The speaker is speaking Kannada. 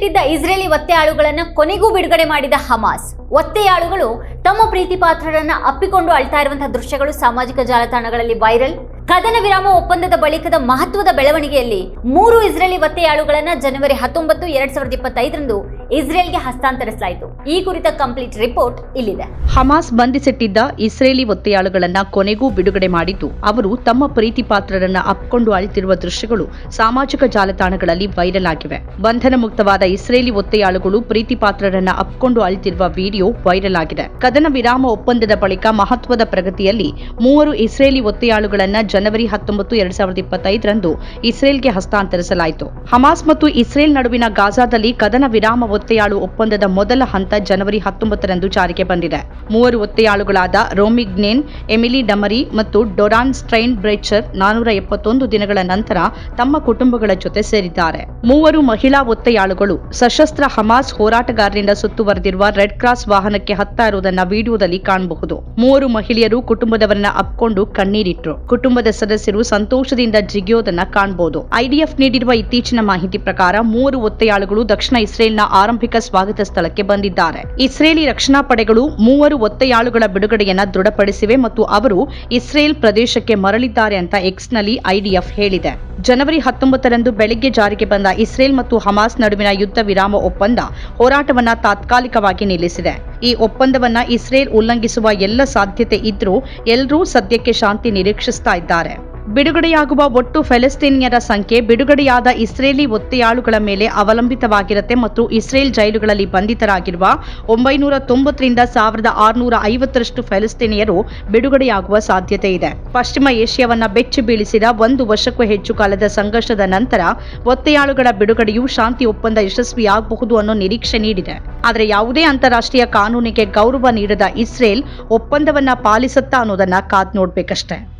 ಬಂಧಿಸಿಟ್ಟಿದ್ದ ಇಸ್ರೇಲಿ ಒತ್ತೆಯಾಳುಗಳನ್ನ ಕೊನೆಗೂ ಬಿಡುಗಡೆ ಮಾಡಿದ ಹಮಾಸ್. ಒತ್ತೆಯಾಳುಗಳು ತಮ್ಮ ಪ್ರೀತಿ ಪಾತ್ರರನ್ನ ಅಪ್ಪಿಕೊಂಡು ಅಳ್ತಾ ಇರುವಂತಹ ದೃಶ್ಯಗಳು ಸಾಮಾಜಿಕ ಜಾಲತಾಣಗಳಲ್ಲಿ ವೈರಲ್. ಕದನ ವಿರಾಮ ಒಪ್ಪಂದದ ಬಳಿಕದ ಮಹತ್ವದ ಬೆಳವಣಿಗೆಯಲ್ಲಿ ಮೂರು ಇಸ್ರೇಲಿ ಒತ್ತೆಯಾಳುಗಳನ್ನ ಜನವರಿ ಹತ್ತೊಂಬತ್ತು, ಎರಡ್ ಸಾವಿರದ ಇಪ್ಪತ್ತೈದರಂದು ಇಸ್ರೇಲ್ಗೆ ಹಸ್ತಾಂತರಿಸಲಾಯಿತು. ಈ ಕುರಿತ ಕಂಪ್ಲೀಟ್ ರಿಪೋರ್ಟ್ ಇಲ್ಲಿದೆ. ಹಮಾಸ್ ಬಂಧಿಸಿಟ್ಟಿದ್ದ ಇಸ್ರೇಲಿ ಒತ್ತೆಯಾಳುಗಳನ್ನ ಕೊನೆಗೂ ಬಿಡುಗಡೆ ಮಾಡಿದ್ದು, ಅವರು ತಮ್ಮ ಪ್ರೀತಿ ಪಾತ್ರರನ್ನ ಅಪ್ಕೊಂಡು ಅಳಿತಿರುವ ದೃಶ್ಯಗಳು ಸಾಮಾಜಿಕ ಜಾಲತಾಣಗಳಲ್ಲಿ ವೈರಲ್ ಆಗಿವೆ. ಬಂಧನ ಮುಕ್ತವಾದ ಇಸ್ರೇಲಿ ಒತ್ತೆಯಾಳುಗಳು ಪ್ರೀತಿ ಪಾತ್ರರನ್ನ ಅಪ್ಕೊಂಡು ಅಳಿತಿರುವ ವಿಡಿಯೋ ವೈರಲ್ ಆಗಿದೆ. ಕದನ ವಿರಾಮ ಒಪ್ಪಂದದ ಬಳಿಕ ಮಹತ್ವದ ಪ್ರಗತಿಯಲ್ಲಿ ಮೂವರು ಇಸ್ರೇಲಿ ಒತ್ತೆಯಾಳುಗಳನ್ನ ಜನವರಿ ಹತ್ತೊಂಬತ್ತು, ಎರಡ್ ಸಾವಿರದ ಇಪ್ಪತ್ತೈದರಂದು ಇಸ್ರೇಲ್ಗೆ ಹಸ್ತಾಂತರಿಸಲಾಯಿತು. ಹಮಾಸ್ ಮತ್ತು ಇಸ್ರೇಲ್ ನಡುವಿನ ಗಾಜಾದಲ್ಲಿ ಕದನ ವಿರಾಮ ಒತ್ತೆಯಾಳು ಒಪ್ಪಂದದ ಮೊದಲ ಹಂತ ಜನವರಿ ಹತ್ತೊಂಬತ್ತರಂದು ಜಾರಿಗೆ ಬಂದಿದೆ. ಮೂವರು ಒತ್ತೆಯಾಳುಗಳಾದ ರೋಮಿಗ್ನೇನ್, ಎಮಿಲಿ ಡಮರಿ ಮತ್ತು ಡೊರಾನ್ ಸ್ಟ್ರೈನ್ ಬ್ರೇಚರ್ ನಾನೂರ ದಿನಗಳ ನಂತರ ತಮ್ಮ ಕುಟುಂಬಗಳ ಜೊತೆ ಸೇರಿದ್ದಾರೆ. ಮೂವರು ಮಹಿಳಾ ಒತ್ತೆಯಾಳುಗಳು, ಸಶಸ್ತ್ರ ಹಮಾಸ್ ಹೋರಾಟಗಾರರಿಂದ ಸುತ್ತುವರೆದಿರುವ ರೆಡ್ ಕ್ರಾಸ್ ವಾಹನಕ್ಕೆ ಹತ್ತಾರುವುದನ್ನು ವಿಡಿಯೋದಲ್ಲಿ ಕಾಣಬಹುದು. ಮೂವರು ಮಹಿಳೆಯರು ಕುಟುಂಬದವರನ್ನ ಅಪ್ಕೊಂಡು ಕಣ್ಣೀರಿಟ್ರು. ಕುಟುಂಬದ ಸದಸ್ಯರು ಸಂತೋಷದಿಂದ ಜಿಗಿಯೋದನ್ನ ಕಾಣಬಹುದು ಐಡಿಎಫ್ ನೀಡಿರುವ ಇತ್ತೀಚಿನ ಮಾಹಿತಿ ಪ್ರಕಾರ ಮೂವರು ಒತ್ತೆಯಾಳುಗಳು ದಕ್ಷಿಣ ಇಸ್ರೇಲ್ನ ಆರಂಭಿಕ ಸ್ವಾಗತ ಸ್ಥಳಕ್ಕೆ ಬಂದಿದ್ದಾರೆ. ಇಸ್ರೇಲಿ ರಕ್ಷಣಾ ಪಡೆಗಳು ಮೂವರು ಒತ್ತೆಯಾಳುಗಳ ಬಿಡುಗಡೆಯನ್ನ ದೃಢಪಡಿಸಿವೆ ಮತ್ತು ಅವರು ಇಸ್ರೇಲ್ ಪ್ರದೇಶಕ್ಕೆ ಮರಳಿದ್ದಾರೆ ಅಂತ ಎಕ್ಸ್ನಲ್ಲಿ ಐಡಿಎಫ್ ಹೇಳಿದೆ. ಜನವರಿ ಹತ್ತೊಂಬತ್ತರಂದು ಬೆಳಗ್ಗೆ ಜಾರಿಗೆ ಬಂದ ಇಸ್ರೇಲ್ ಮತ್ತು ಹಮಾಸ್ ನಡುವಿನ ಯುದ್ಧ ವಿರಾಮ ಒಪ್ಪಂದ ಹೋರಾಟವನ್ನ ತಾತ್ಕಾಲಿಕವಾಗಿ ನಿಲ್ಲಿಸಿದೆ. ಈ ಒಪ್ಪಂದವನ್ನ ಇಸ್ರೇಲ್ ಉಲ್ಲಂಘಿಸುವ ಎಲ್ಲ ಸಾಧ್ಯತೆ ಇದ್ರೂ ಎಲ್ಲರೂ ಸದ್ಯಕ್ಕೆ ಶಾಂತಿ ನಿರೀಕ್ಷಿಸ್ತಾ ಇದ್ದಾರೆ. ಬಿಡುಗಡೆಯಾಗುವ ಒಟ್ಟು ಫೆಲೆಸ್ತೀನಿಯರ ಸಂಖ್ಯೆ ಬಿಡುಗಡೆಯಾದ ಇಸ್ರೇಲಿ ಒತ್ತೆಯಾಳುಗಳ ಮೇಲೆ ಅವಲಂಬಿತವಾಗಿರುತ್ತೆ ಮತ್ತು ಇಸ್ರೇಲ್ ಜೈಲುಗಳಲ್ಲಿ ಬಂಧಿತರಾಗಿರುವ ಒಂಬೈನೂರ ತೊಂಬತ್ತರಿಂದ ಸಾವಿರದ ಆರುನೂರ ಐವತ್ತರಷ್ಟು ಫೆಲೆಸ್ತೀನಿಯರು ಬಿಡುಗಡೆಯಾಗುವ ಸಾಧ್ಯತೆ ಇದೆ. ಪಶ್ಚಿಮ ಏಷ್ಯಾವನ್ನ ಬೆಚ್ಚಿ ಬೀಳಿಸಿದ ಒಂದು ವರ್ಷಕ್ಕೂ ಹೆಚ್ಚು ಕಾಲದ ಸಂಘರ್ಷದ ನಂತರ ಒತ್ತೆಯಾಳುಗಳ ಬಿಡುಗಡೆಯು ಶಾಂತಿ ಒಪ್ಪಂದ ಯಶಸ್ವಿಯಾಗಬಹುದು ಅನ್ನೋ ನಿರೀಕ್ಷೆ ನೀಡಿದೆ. ಆದರೆ ಯಾವುದೇ ಅಂತಾರಾಷ್ಟ್ರೀಯ ಕಾನೂನಿಗೆ ಗೌರವ ನೀಡದ ಇಸ್ರೇಲ್ ಒಪ್ಪಂದವನ್ನ ಪಾಲಿಸುತ್ತಾ ಅನ್ನೋದನ್ನ ಕಾದ್ ನೋಡ್ಬೇಕಷ್ಟೇ.